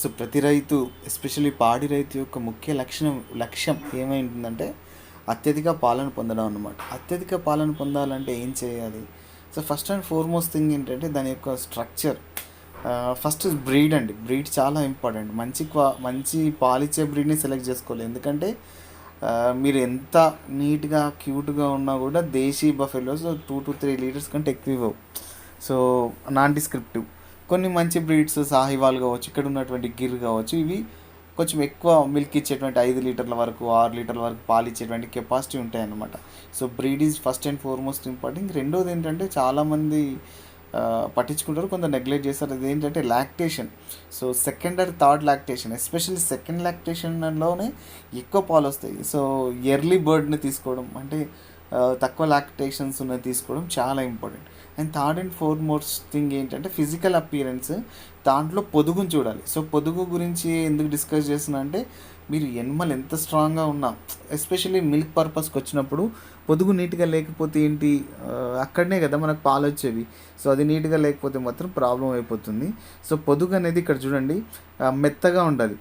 So ప్రతి రైతు especially పాడి రైతు యొక్క ముఖ్య లక్షణం లక్ష్యం ఏమైంటుందంటే అత్యధిక పాలన పొందడం అన్నమాట. అత్యధిక పాలన పొందాలంటే ఏం చేయాలి? So first and foremost thing ఏంటంటే దాని యొక్క స్ట్రక్చర్ ఫస్ట్ బ్రీడ్ అండి. బ్రీడ్ చాలా ఇంపార్టెంట్ మంచి క్వా మంచి పాలిచ్చే బ్రీడ్ని సెలెక్ట్ చేసుకోవాలి. ఎందుకంటే మీరు ఎంత నీట్గా క్యూట్గా ఉన్నా కూడా desi buffaloes two to three litres కంటే ఎక్కువ ఇవ్వవు. సో నాన్ డిస్క్రిప్టివ్ కొన్ని మంచి బ్రీడ్స్ సాహివాల్ కావచ్చు ఇక్కడ ఉన్నటువంటి గిర్ కావచ్చు ఇవి కొంచెం ఎక్కువ మిల్క్ ఇచ్చేటువంటి ఐదు లీటర్ల వరకు ఆరు లీటర్ల వరకు పాలు ఇచ్చేటువంటి కెపాసిటీ ఉంటాయన్నమాట. So breed is first and foremost important రెండోది ఏంటంటే చాలామంది పట్టించుకుంటారు కొంత నెగ్లెక్ట్ చేస్తారు. అది ఏంటంటే lactation so second and third lactation especially second లాక్టేషన్లోనే ఎక్కువ పాలు వస్తాయి. సో ఎర్లీ బర్డ్ని తీసుకోవడం అంటే తక్కువ లాక్టేషన్స్ ఉన్నది తీసుకోవడం చాలా important and third and foremost thing ఏంటంటే ఫిజికల్ అపియరెన్స్ దాంట్లో పొదుగును చూడాలి. సో పొదుగు గురించి ఎందుకు డిస్కస్ చేస్తున్నా అంటే మీరు ఎనిమల్ ఎంత స్ట్రాంగ్గా ఉన్నా ఎస్పెషల్లీ మిల్క్ పర్పస్కి వచ్చినప్పుడు పొదుగు నీట్గా లేకపోతే ఏంటి? అక్కడనే కదా మనకు పాలు వచ్చేవి. సో అది నీట్గా లేకపోతే మాత్రం ప్రాబ్లం అయిపోతుంది. సో పొదుగు అనేది ఇక్కడ చూడండి మెత్తగా ఉండాలి.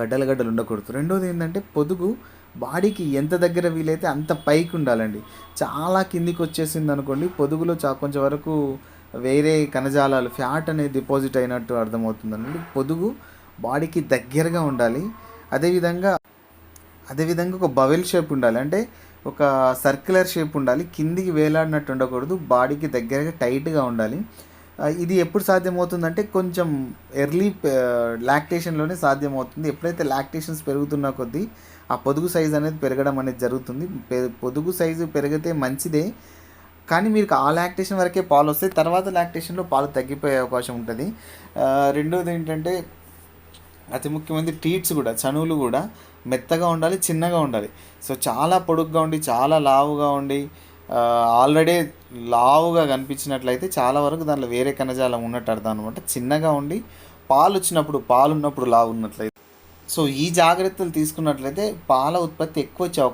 గడ్డలు గడ్డలు ఉండకూడదు. రెండోది ఏంటంటే పొదుగు బాడీకి ఎంత దగ్గర వీలైతే అంత పైకి ఉండాలండి చాలా కిందికి వచ్చేసింది అనుకోండి పొదుగులో చా కొంచెం వరకు వేరే కణజాలాలు ఫ్యాట్ అనేది డిపాజిట్ అయినట్టు అర్థమవుతుందండి. పొదుగు బాడీకి దగ్గరగా ఉండాలి. అదేవిధంగా అదేవిధంగా ఒక బవెల్ షేప్ ఉండాలి. అంటే ఒక సర్క్యులర్ షేప్ ఉండాలి. కిందికి వేలాడినట్టు ఉండకూడదు. బాడీకి దగ్గరగా టైట్గా ఉండాలి. ఇది ఎప్పుడు సాధ్యమవుతుందంటే కొంచెం ఎర్లీ లాక్టేషన్లోనే సాధ్యమవుతుంది. ఎప్పుడైతే లాక్టేషన్స్ పెరుగుతున్న కొద్దీ ఆ పొదుగు సైజు అనేది పెరగడం అనేది జరుగుతుంది. పె- పొదుగు సైజు పెరిగితే మంచిదే. కానీ మీరు ఆ లాక్టేషన్ వరకే పాలు వస్తాయి. తర్వాత లాక్టేషన్లో పాలు తగ్గిపోయే అవకాశం ఉంటుంది. రెండోది ఏంటంటే అతి ముఖ్యమైనది టీట్స్ కూడా చనువులు కూడా మెత్తగా ఉండాలి చిన్నగా ఉండాలి. సో చాలా పొడుగ్గా ఉండి చాలా లావుగా ఉండి ఆల్రెడీ లావుగా కనిపించినట్లయితే చాలా వరకు దాంట్లో వేరే కణజాలం ఉన్నట్టు అర్థం అనమాట చిన్నగా ఉండి పాలు వచ్చినప్పుడు పాలు ఉన్నప్పుడు లావు ఉన్నట్లయితే సో ఈ జాగ్రత్తలు తీసుకున్నట్లయితే పాల ఉత్పత్తి ఎక్కువ వచ్చే అవకాశం